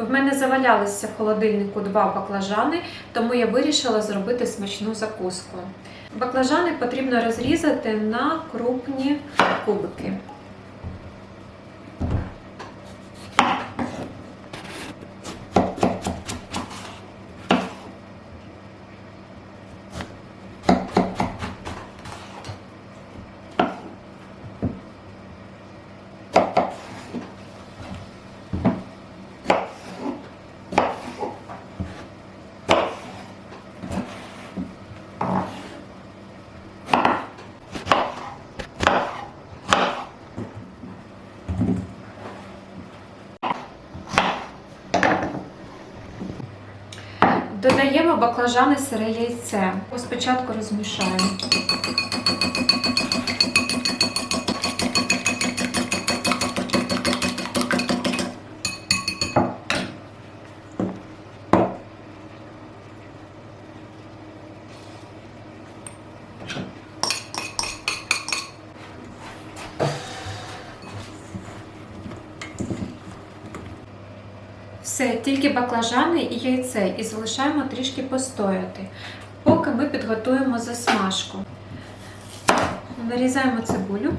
В мене завалялися в холодильнику два баклажани, тому я вирішила зробити смачну закуску. Баклажани потрібно розрізати на крупні кубики. Додаємо баклажани сире яйце. Спочатку розмішаємо. Все, тільки баклажани і яйце, і залишаємо трішки постояти, поки ми підготуємо засмажку. Нарізаємо цибулю.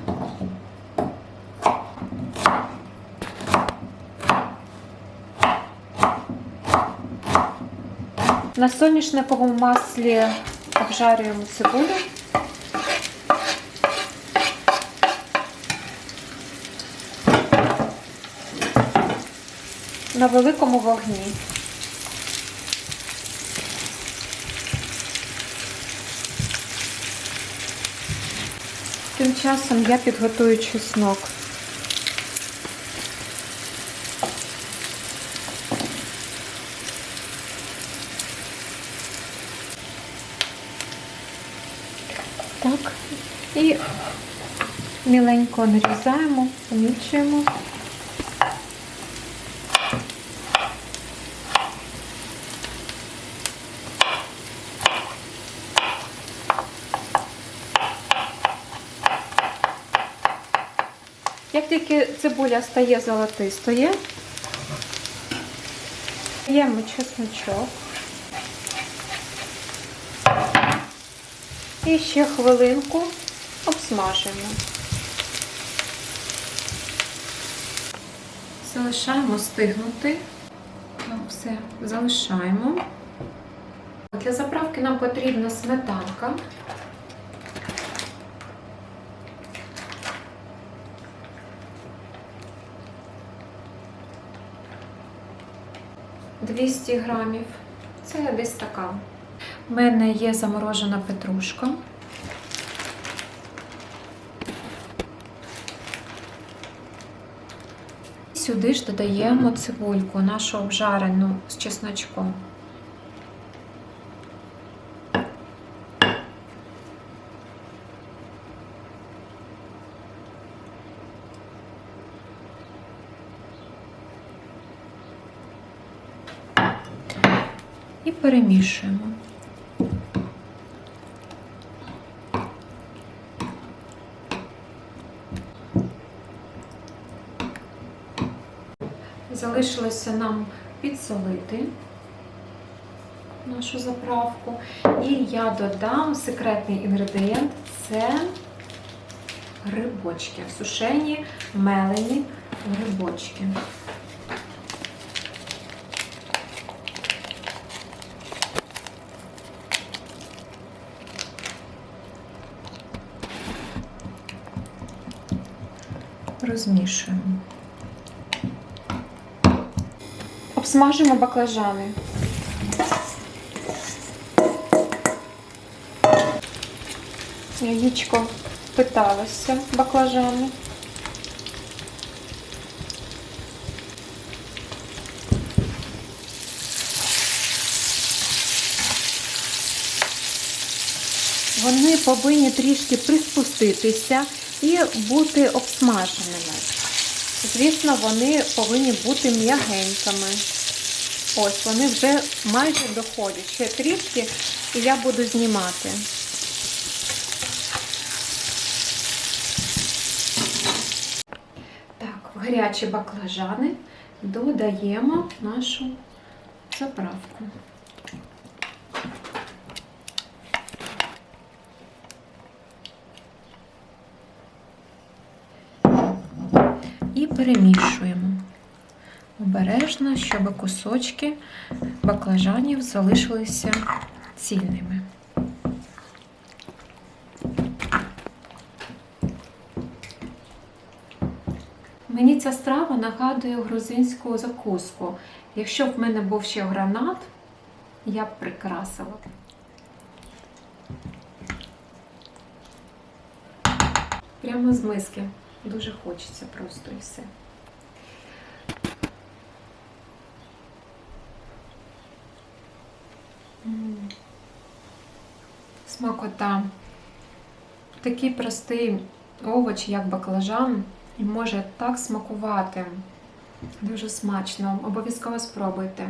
На соняшниковому маслі обжарюємо цибулю. На великому вогні. Тим часом я підготую чеснок. Так, і міленько нарізаємо, помічуємо. Як тільки цибуля стає золотистою, даємо чесночок. І ще хвилинку обсмажимо. Залишаємо стигнути. Все, залишаємо. Для заправки нам потрібна сметанка. 200 грамів. Це десь така. У мене є заморожена петрушка. Сюди ж додаємо цибульку, нашу обжарену з чесночком. І перемішуємо. Залишилося нам підсолити нашу заправку. І я додам секретний інгредієнт це грибочки, сушені мелені грибочки. Розмішуємо. Обсмажимо баклажани. Яєчко питалося баклажани. Вони повинні трішки приспуститися і бути обсмаженими. Звісно, вони повинні бути м'ягенькими. Ось, вони вже майже доходять. Ще трішки, і я буду знімати. Так, гарячі баклажани додаємо нашу заправку. І перемішуємо обережно, щоб кусочки баклажанів залишилися цільними. Мені ця страва нагадує грузинську закуску. Якщо б в мене був ще гранат, я б прикрасила. Прямо з миски. Дуже хочеться просто і все. Смакота. Такий простий овоч, як баклажан, і може так смакувати. Дуже смачно. Обов'язково спробуйте.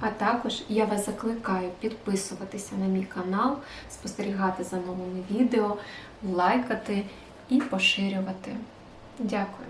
А також я вас закликаю підписуватися на мій канал, спостерігати за новими відео, лайкати і поширювати. Дякую.